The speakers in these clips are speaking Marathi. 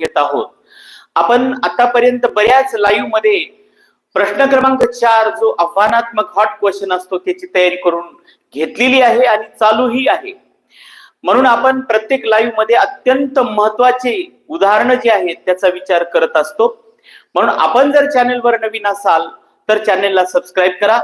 घेत आहोत. आपण आतापर्यंत बऱ्याच लाईव्हमध्ये प्रश्न क्रमांक चार जो आव्हानात्मक हॉट क्वेश्चन असतो त्याची तयारी करून घेतलेली आहे आणि चालूही आहे. म्हणून आपण प्रत्येक लाईव्हमध्ये अत्यंत महत्त्वाचे उदाहरणं जे आहेत त्याचा विचार करत असतो. म्हणून आपण जर चॅनेलवर नवीन असाल तर चॅनेलला सबस्क्राईब करा.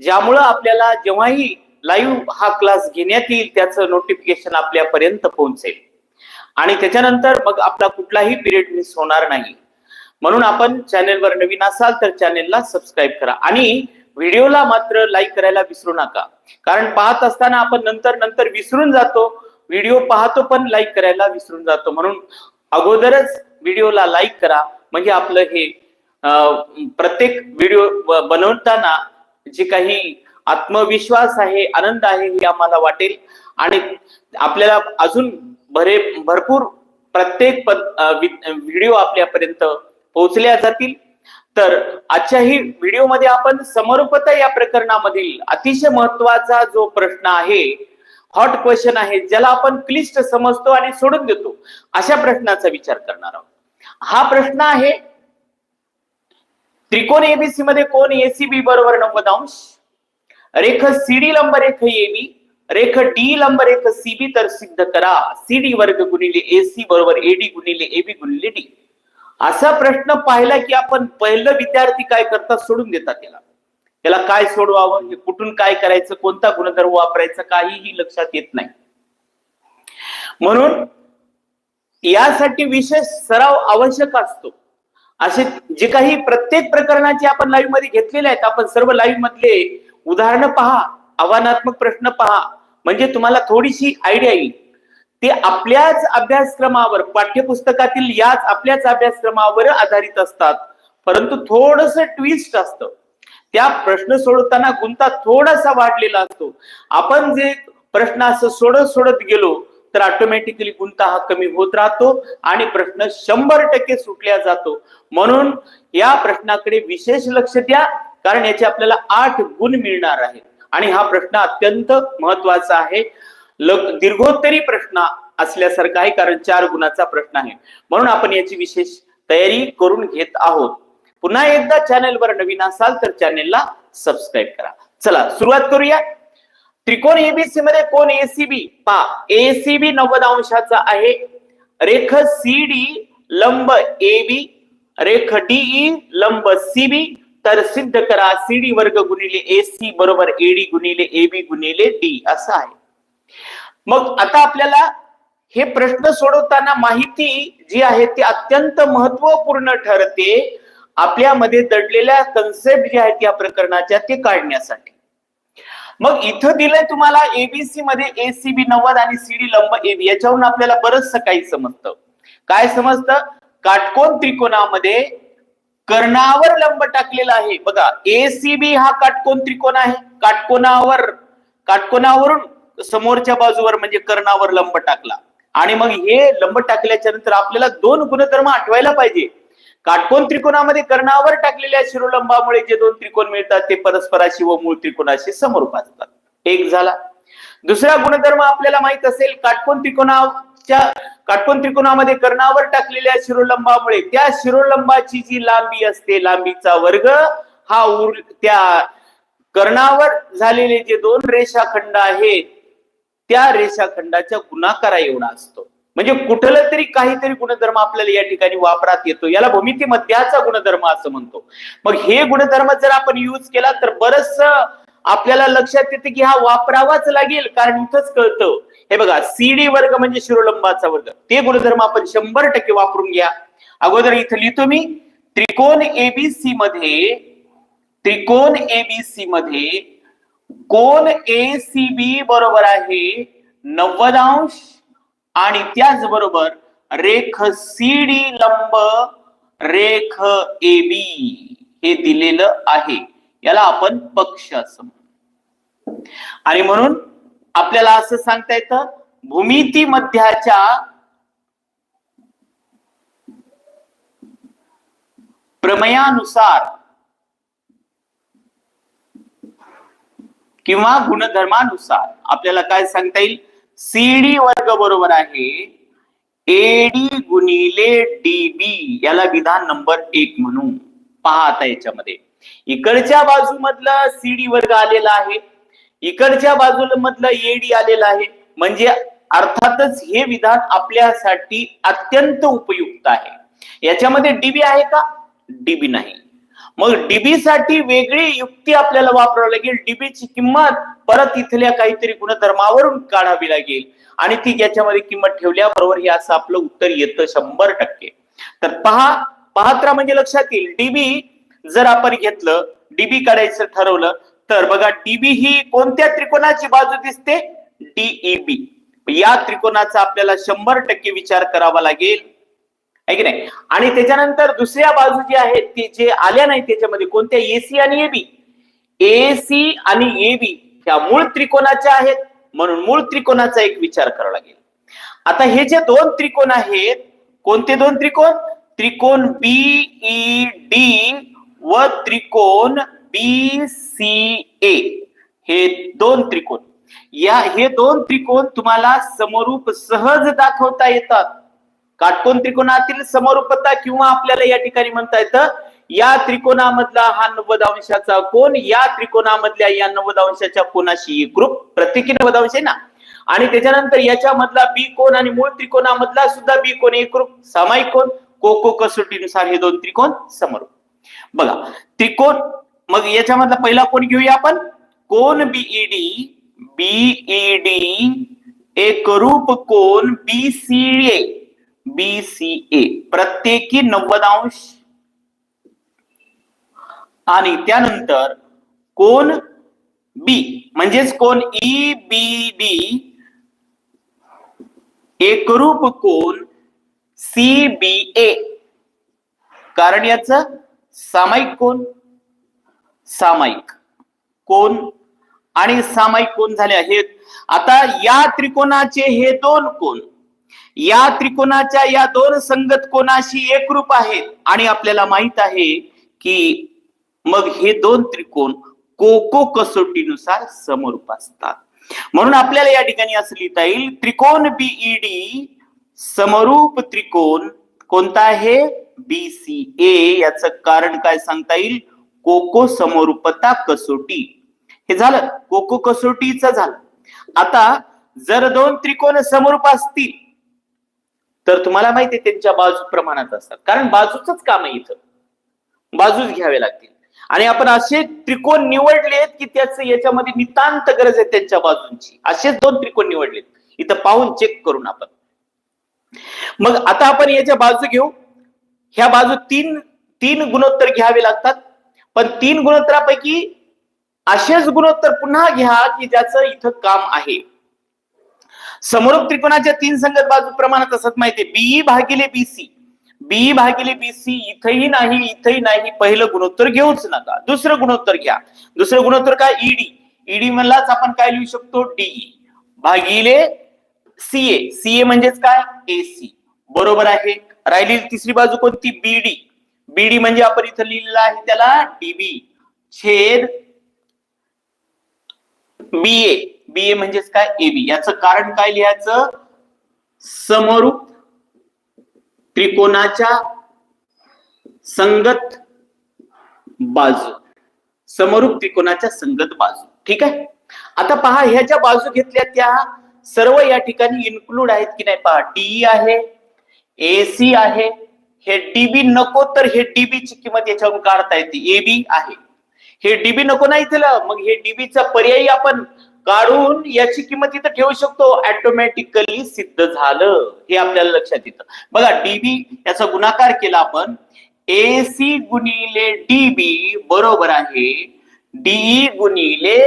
ज्यामुळं आपल्याला जेव्हाही लाईव्ह हा क्लास घेण्यात येईल त्याचं नोटिफिकेशन आपल्यापर्यंत पोहोचेल. आणि त्याच्यानंतर मग आपला कुठलाही पिरियड मिस होणार नाही. म्हणून आपण चॅनेलवर नवीन असाल तर चॅनेलला सबस्क्राईब करा. आणि व्हिडिओला मात्र लाईक करायला विसरू नका. कारण पाहत असताना आपण नंतर नंतर विसरून जातो. व्हिडिओ पाहतो पण लाईक करायला विसरून जातो. म्हणून अगोदरच व्हिडिओला लाईक करा. म्हणजे आपलं हे प्रत्येक व्हिडिओ बनवताना जे काही आत्मविश्वास आहे आनंद आहे हे आम्हाला वाटेल. आणि आपल्याला अजून भरे भरपूर प्रत्येक पद- व्हिडिओ आपल्यापर्यंत पोहोचल्या जातील. तर आजच्याही व्हिडिओमध्ये आपण समरूपता या प्रकरणामधील अतिशय महत्त्वाचा जो प्रश्न आहे हॉट क्वेश्चन आहे ज्याला आपण क्लिष्ट समजतो आणि सोडून देतो अशा प्रश्नाचा विचार करणार आहोत. हा प्रश्न आहे त्रिकोण एबीसी मध्ये कोण एसीबी बरोबर नव्वद अंश? रेख सीडी लंब रेख एबी रेख डी लंब रेख सीबी तर सिद्ध करा सीडी वर्ग गुणिले एसी बरोबर एडी गुणिले एबी गुणिले डी असा प्रश्न पाहिला की आपण पहिलं विद्यार्थी काय करतात सोडून देतात त्याला त्याला काय सोडवावं हे कुठून काय करायचं कोणता गुणधर्म वापरायचा काहीही लक्षात येत नाही म्हणून यासाठी विशेष सराव आवश्यक असतो असे जे काही प्रत्येक प्रकरणाचे आपण लाईव्हमध्ये घेतलेले आहेत आपण सर्व लाईव्ह मधले उदाहरणं पहा आव्हानात्मक प्रश्न पहा म्हणजे तुम्हाला थोडीशी आयडिया येईल. ते आपल्याच अभ्यासक्रमावर पाठ्यपुस्तकातील याच आपल्याच अभ्यासक्रमावर आधारित असतात. परंतु थोडस ट्विस्ट असतं. त्या प्रश्न सोडवताना गुंता थोडासा वाढलेला असतो. आपण जे प्रश्न असं सोडत सोडत गेलो तर ऑटोमॅटिकली गुंता हा कमी होत राहतो आणि प्रश्न शंभर टक्के सुटल्या जातो. म्हणून या प्रश्नाकडे विशेष लक्ष द्या कारण याचे आपल्याला आठ गुण मिळणार आहेत. आणि हा प्रश्न अत्यंत महत्त्वाचा आहे. लग- दीर्घोत्तरी प्रश्न असल्यासारखा आहे कारण चार गुणाचा प्रश्न आहे. म्हणून आपण याची विशेष तयारी करून घेत आहोत. पुन्हा एकदा चॅनेलवर नवीन असाल तर चॅनेलला सबस्क्राईब करा. चला सुरुवात करूया. त्रिकोण एबीसी मध्ये कोण एसीबी पा एसीबी नव्वद अंशाचा आहे. रेख सीडी लंब एबी रेख डीई लंब सीबी तर सिद्ध करा सीडी वर्ग गुणिले एसी बरोबर एडी गुणिले एबी गुणिले डी असं आहे. मग आता आपल्याला हे प्रश्न सोडवताना माहिती जी आहे ती अत्यंत महत्त्वपूर्ण ठरते. आपल्यामध्ये दडलेल्या कन्सेप्ट ज्या आहेत या प्रकरणाच्या ते काढण्यासाठी. मग इथं दिलंय तुम्हाला एबीसी मध्ये एसीबी नव्वद आणि सीडी लंब एबी याच्यावरून आपल्याला बरचसं काही समजतं. काय समजतं? काटकोन त्रिकोणामध्ये कर्णावर लंब टाकलेला आहे. बघा एसीबी हा काटकोन त्रिकोण आहे. काटकोनावर काटकोनावरून समोरच्या बाजूवर म्हणजे कर्णावर लंब टाकला. आणि मग हे लंब टाकल्याच्या नंतर आपल्याला दोन गुणधर्म आठवायला पाहिजे. काटकोन त्रिकोणामध्ये कर्णावर टाकलेल्या शिरोलंबामुळे जे दोन त्रिकोण मिळतात ते परस्पराशी व मूळ त्रिकोणाशी समोर असतात. एक झाला. दुसरा गुणधर्म आपल्याला माहीत असेल काटकोन त्रिकोणाच्या काटकोन त्रिकोणामध्ये कर्णावर टाकलेल्या शिरोलंबामुळे त्या शिरोलंबाची जी लांबी असते लांबीचा वर्ग हा उर त्या कर्णावर झालेले जे दोन रेषाखंड आहेत त्या रेषाखंडाच्या गुणाकारा एवढा असतो. म्हणजे कुठलं तरी काहीतरी गुणधर्म आपल्याला या ठिकाणी वापरात येतो याला भूमिती मध्याचा गुणधर्म असं म्हणतो. मग हे गुणधर्म जर आपण युज केला तर बरच आपल्याला लक्षात येते की हा वापरावाच लागेल कारण इथंच कळतं. हे बघा सीडी वर्ग म्हणजे शिरोलंबाचा वर्ग. ते गुणधर्म आपण शंभर टक्के वापरून घ्या. अगोदर इथं लिहितो मी त्रिकोण एबीसी मध्ये त्रिकोण एबीसी मध्ये कोण एसीबी बरोबर आहे नव्वद अंश आणि त्याचबरोबर रेख सीडी लंब रेख ए बी हे दिलेलं आहे. याला आपण पक्ष असं आणि म्हणून आपल्याला असं सांगता येतं भूमिती मध्याच्या प्रमयानुसार किंवा गुणधर्मानुसार आपल्याला काय सांगता येईल? सीडी वर्ग बरोबर आहे. एडी गुणिले डीबी याला विधान नंबर एक म्हणून पहा आता याच्यामध्ये. इकडच्या बाजूमधलं सीडी वर्ग आलेला आहे. इकडच्या बाजूला मधलं एडी आलेला आहे. म्हणजे अर्थातच हे विधान आपल्यासाठी अत्यंत उपयुक्त आहे. याच्यामध्ये डीबी आहे का? डीबी नाही. मग डीबी साठी वेगळी युक्ती आपल्याला वापरावी लागेल. डीबीची किंमत परत इथल्या काहीतरी गुणधर्मावरून काढावी लागेल. आणि ती याच्यामध्ये किंमत ठेवल्याबरोबर हे असं आपलं उत्तर येतं शंभर टक्के. तर पहा पाहत्रा म्हणजे लक्षात येईल. डीबी जर आपण घेतलं डीबी काढायचं ठरवलं तर बघा डीबी ही कोणत्या त्रिकोणाची बाजू दिसते? डीईबी या त्रिकोणाचा आपल्याला शंभर टक्के विचार करावा लागेल. आहे की नाही? आणि त्याच्यानंतर दुसऱ्या बाजू जी आहेत ते जे आल्या नाही त्याच्यामध्ये कोणत्या? एसी आणि एबी एसी आणि एबी ह्या मूळ त्रिकोणाच्या आहेत म्हणून मूळ त्रिकोणाचा एक विचार करावा लागेल. आता हे जे दोन त्रिकोण आहेत कोणते दोन त्रिकोण? त्रिकोण बीई डी e, व त्रिकोण बी सी ए हे दोन त्रिकोण. या हे दोन त्रिकोण तुम्हाला समरूप सहज दाखवता येतात. काटकोन त्रिकोणातील समरूपता किंवा आपल्याला या ठिकाणी म्हणता येतं या त्रिकोणामधला हा नव्वद अंशाचा कोण या त्रिकोणामधल्या या नव्वद अंशाच्या कोणाशी ग्रुप प्रत्येकी नव्वद अंश आहे ना? आणि त्याच्यानंतर याच्यामधला बी कोण आणि मूळ त्रिकोणामधला सुद्धा बी कोण एक ग्रुप सामायिक कोण कोको कसोटीनुसार हे दोन त्रिकोण समरूप. बघा त्रिकोण मग याच्यामधला पहिला कोण घेऊया आपण? कोण बीईडी बीईडी एकरूप कोण बीसीए बीसीए प्रत्येकी नव्वद अंश. आणि त्यानंतर कोण बी म्हणजेच कोण ई बी डी एकरूप कोण सी बी ए कारण याच सामायिक कोण सामायिक. कोण? आणि सामायिक कोण झाले आहेत? आता या त्रिकोणाचे हे दोन कोण? या त्रिकोणाच्या या दोन संगत कोणाशी एकरूप आहेत? आणि आपल्याला माहीत आहे की मग हे दोन त्रिकोण कोको कसोटीनुसार समरूप असतात. म्हणून आपल्याला या ठिकाणी असं लिहिता येईल त्रिकोण बीईडी समरूप त्रिकोण कोणता आहे? बीसीए याचं कारण काय सांगता येईल? कोको समरूपता कसोटी. हे झालं. कोको कसोटीचं झालं. आता जर दोन त्रिकोण समरूप असतील तर तुम्हाला माहिती त्यांच्या बाजू प्रमाणात असतात. कारण बाजूच काम आहे इथं. बाजूच घ्यावे लागतील. आणि आपण असे त्रिकोण निवडलेत की त्याच याच्यामध्ये नितांत गरज आहे त्यांच्या बाजूंची. असेच दोन त्रिकोण निवडलेत. इथं पाहून चेक करून आपण. मग आता आपण याच्या बाजू घेऊ. ह्या बाजू तीन तीन गुणोत्तर घ्यावे लागतात. पण तीन गुणोत्तरापैकी असेच गुणोत्तर पुन्हा घ्या की ज्याचं इथं काम आहे. समरूप त्रिकोणाच्या तीन संगत बाजू प्रमाणात असत माहितीये बीई भागिले बीसी बी भागिले बीसी इथंही नाही इथंही नाही. पहिलं गुणोत्तर घेऊच नका. दुसरं गुणोत्तर घ्या. दुसरं गुणोत्तर काय? ईडी ईडी मधलाच आपण काय लिहू शकतो? डीई भागिले सीए सीए म्हणजेच काय? एसी बरोबर आहे. राहिलेली तिसरी बाजू कोणती? बीडी बीडी म्हणजे आपण इथं लिहिलेलं आहे त्याला डीबी छेद बीए बीए म्हणजेच काय? एबी याचं कारण काय लिहायचं? समरूप त्रिकोणाच्या संगत बाजू. समरूप त्रिकोणाच्या संगत बाजू. ठीक आहे? आता पहा ह्या ज्या बाजू घेतल्या त्या सर्व या ठिकाणी इन्क्लूड आहेत की नाही? पहा डी आहे एसी आहे हे डीबी नको तर हे डीबी ची किंमत याच्यावरून काढता येते. एबी आहे. हे डीबी नको नाही तिला मग हे डीबीचा पर्यायी आपण काढून याची किंमत इथं ठेवू शकतो. ऑटोमॅटिकली सिद्ध झालं. हे आपल्याला लक्षात येतं. बघा डीबी याचा गुणाकार केला आपण. एसी गुणिले डीबी बरोबर आहे डीई गुणिले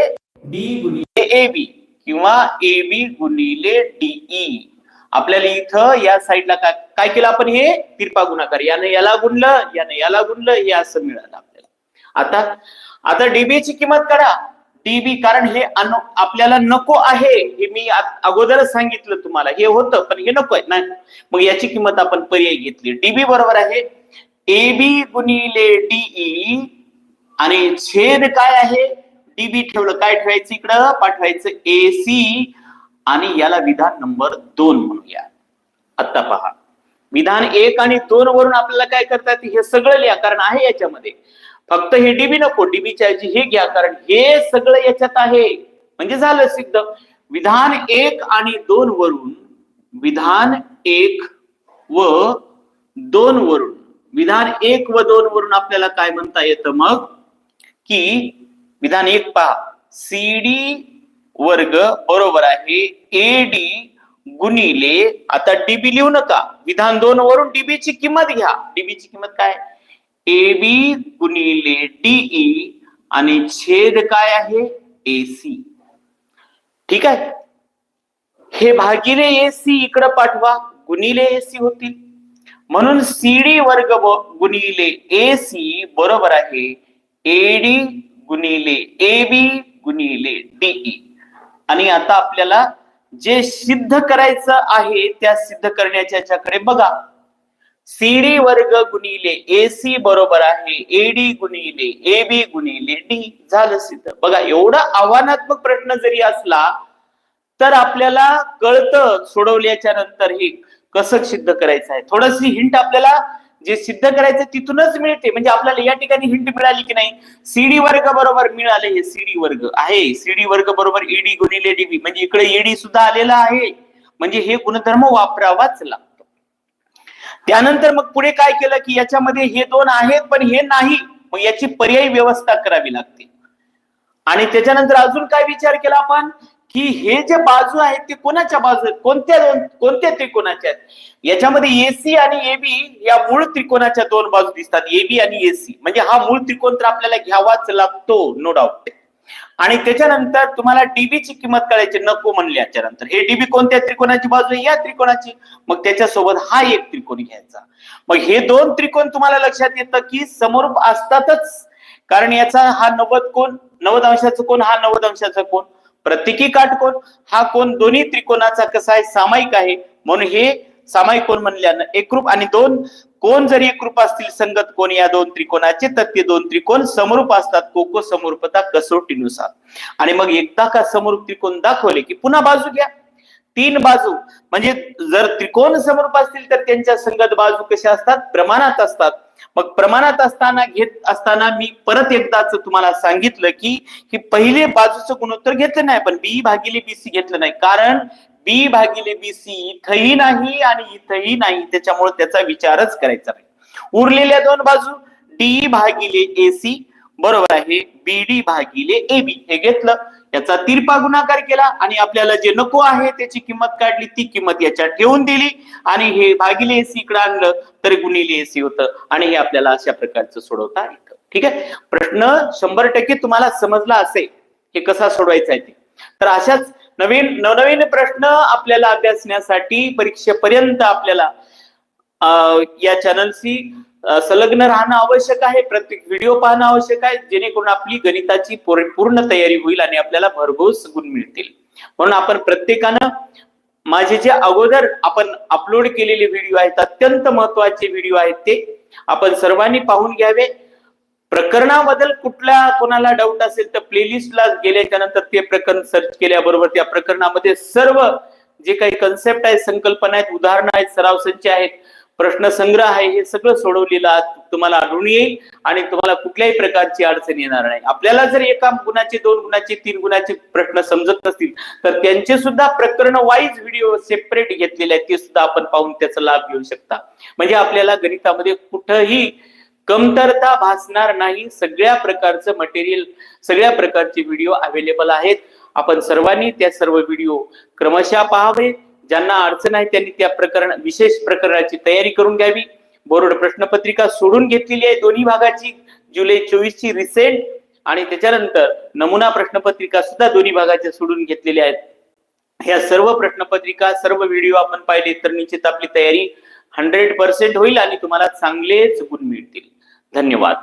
डी गुणिले एबी किंवा एबी गुणिले डीई आपल्याला इथं या साईडला काय काय केलं आपण हे? तिरपा गुणाकार. यानं याला गुणलं यानं याला गुणलं हे असं मिळालं आपल्याला. आता आता डीबी ची किंमत करा डीबी कारण हे आपल्याला नको आहे. हे मी अगोदरच सांगितलं तुम्हाला. हे होतं पण हे नको आहे. नाही. मग याची किंमत आपण पर्याय घेतली. डीबी बरोबर आहे. एबी गुणिले डीई आणि छेद काय आहे? डीबी ठेवलं. काय ठेवायचं इकडं? पाठवायचं एसी आणि याला विधान नंबर दोन म्हणूया. आता पहा. विधान एक आणि दोन वरून आपल्याला काय करतात हे सगळं लिहा कारण आहे याच्यामध्ये. फक्त हे डीबी नको डीबीच्या ऐवजी हे घ्या कारण हे सगळं याच्यात आहे. म्हणजे झालं सिद्ध. विधान एक आणि दोन वरून विधान एक व दोन वरून विधान एक व दोन वरून आपल्याला काय म्हणता येतं मग? की विधान एक पहा. सीडी वर्ग बरोबर आहे. ए डी गुणिले आता डीबी लिहू नका. विधान दोन वरून डीबी ची किंमत घ्या. डीबी ची किंमत काय? ए बी गुणिले डीई आणि छेद काय आहे? एसी ठीक आहे? हे भागिले एसी इकडं पाठवा. गुणिले एसी होतील. म्हणून सीडी वर्ग गुणिले ए एसी बरोबर आहे. एडी गुणिले ए बी गुणिले डीई आणि आता आपल्याला जे सिद्ध करायचं आहे त्या सिद्ध करण्याच्या याच्याकडे बघा. सीडी वर्ग गुणिले एसी बरोबर आहे एडी गुणिले ए बी गुणिले डी झालं सिद्ध. बघा एवढा आव्हानात्मक प्रश्न जरी असला तर आपल्याला कळतं सोडवल्याच्या नंतर हे कसं सिद्ध करायचं आहे. थोडीशी हिंट आपल्याला जे सिद्ध करायचं तिथूनच मिळते. म्हणजे आपल्याला या ठिकाणी हिंट मिळाली की नाही? सीडी वर्ग बरोबर मिळाले हे सीडी वर्ग आहे. सीडी वर्ग बरोबर ईडी गुणिले डीबी म्हणजे इकडे ईडी सुद्धा आलेला आहे. म्हणजे हे गुणधर्म वापरावाच लागतो. त्यानंतर मग पुढे काय केलं की याच्यामध्ये हे दोन आहेत पण हे नाही. मग याची पर्यायी व्यवस्था करावी लागते. आणि त्याच्यानंतर अजून काय विचार केला आपण? की हे जे बाजू आहेत ते कोणाच्या बाजू कोणत्या दोन कोणत्या त्रिकोणाच्या आहेत? याच्यामध्ये एसी आणि एबी या मूळ त्रिकोणाच्या दोन बाजू दिसतात एबी आणि एसी म्हणजे हा मूळ त्रिकोण तर आपल्याला घ्यावाच लागतो नो डाऊट आणि त्याच्यानंतर तुम्हाला डीबी ची किंमत करायची नको म्हणली याच्यानंतर. हे डीबी कोणत्या त्रिकोणाची बाजू आहे? या त्रिकोणाची. मग त्याच्यासोबत हा एक त्रिकोण घ्यायचा. मग हे दोन त्रिकोण तुम्हाला लक्षात येतं की समोर असतातच. कारण याचा हा नव्वद कोण नव्वद अंशाचा कोण हा नव्वद अंशाचा कोण? प्रत्येकी काटकोन. हा कोण दोन्ही त्रिकोणाचा कसा आहे? सामायिक आहे. म्हणून हे सामायिक कोण म्हणल्यानं एकरूप आणि दोन. कोण जरी एकरूप असतील संगत कोण या दोन त्रिकोणाचे तर ते दोन त्रिकोण समरूप असतात. कोको समरूपता कसोटीनुसार. आणि मग एकदा का समरूप त्रिकोण दाखवले की पुन्हा बाजू घ्या. तीन बाजू. म्हणजे जर त्रिकोण समरूप असतील तर त्यांच्या संगत बाजू कशा असतात? प्रमाणात असतात. मग प्रमाणात असताना घेत असताना मी परत एकदाच तुम्हाला सांगितलं की की पहिले बाजूचं गुणोत्तर घेतलं नाही पण बी भागिले बीसी घेतलं नाही. कारण बी भागिले बीसी इथंही नाही आणि इथंही नाही. त्याच्यामुळे त्याचा विचारच करायचा नाही. उरलेल्या दोन बाजू डी भागिले एसी बरोबर आहे. बीडी भागिले ए बी हे घेतलं. याचा तिरपा गुणाकार केला आणि आपल्याला जे नको आहे त्याची किंमत काढली ती किंमत याच्यात ठेवून दिली आणि हे भागिले एसी इकडे आणलं तर गुणिले एसी होतं आणि हे आपल्याला अशा प्रकारचं सोडवता येतं. ठीक आहे? प्रश्न शंभर टक्के तुम्हाला समजला असेल हे कसा सोडवायचा आहे ते. तर अशाच नवीन नवनवीन प्रश्न आपल्याला अभ्यासण्यासाठी परीक्षेपर्यंत आपल्याला या चॅनलशी संलग्न राहणं आवश्यक आहे. प्रत्येक व्हिडिओ पाहणं आवश्यक आहे. जेणेकरून आपली गणिताची पूर्ण तयारी होईल आणि आपल्याला भरघोस गुण मिळतील. म्हणून आपण प्रत्येकानं माझे जे अगोदर आपण अपलोड केलेले व्हिडिओ आहेत अत्यंत महत्त्वाचे व्हिडिओ आहेत ते आपण सर्वांनी पाहून घ्यावे. प्रकरणाबद्दल कुठल्या कोणाला डाऊट असेल तर प्लेलिस्टला गेल्याच्यानंतर ते प्रकरण सर्च केल्याबरोबर त्या प्रकरणामध्ये सर्व जे काही कन्सेप्ट आहेत संकल्पना आहेत उदाहरणं आहेत सराव संच आहेत प्रश्न संग्रह आहे हे सगळं सोडवलेलं तुम्हाला आढळून येईल आणि तुम्हाला कुठल्याही प्रकारची अडचण येणार नाही. आपल्याला जर एका गुणाचे दोन गुणाचे तीन गुणाचे प्रश्न समजत नसतील तर त्यांचे सुद्धा प्रकरण वाईज व्हिडिओ सेपरेट घेतलेले आहेत ते सुद्धा आपण पाहून त्याचा लाभ घेऊ शकता. म्हणजे आपल्याला गणितामध्ये कुठंही कमतरता भासणार नाही सगळ्या प्रकारचं मटेरियल सगळ्या प्रकारचे व्हिडिओ अवेलेबल आहेत. आपण सर्वांनी त्या सर्व व्हिडिओ क्रमशः पाहावे. ज्यांना अडचण आहे त्यांनी त्या प्रकरण विशेष प्रकरणाची तयारी करून घ्यावी. बोर्ड प्रश्नपत्रिका सोडून घेतलेली आहे दोन्ही भागाची. जुलै चोवीस ची रिसेंट आणि त्याच्यानंतर नमुना प्रश्नपत्रिका सुद्धा दोन्ही भागाच्या सोडून घेतलेल्या आहेत. ह्या सर्व प्रश्नपत्रिका सर्व व्हिडिओ आपण पाहिले तर निश्चित आपली तयारी हंड्रेड पर्सेंट होईल आणि तुम्हाला चांगलेच गुण मिळतील. धन्यवाद.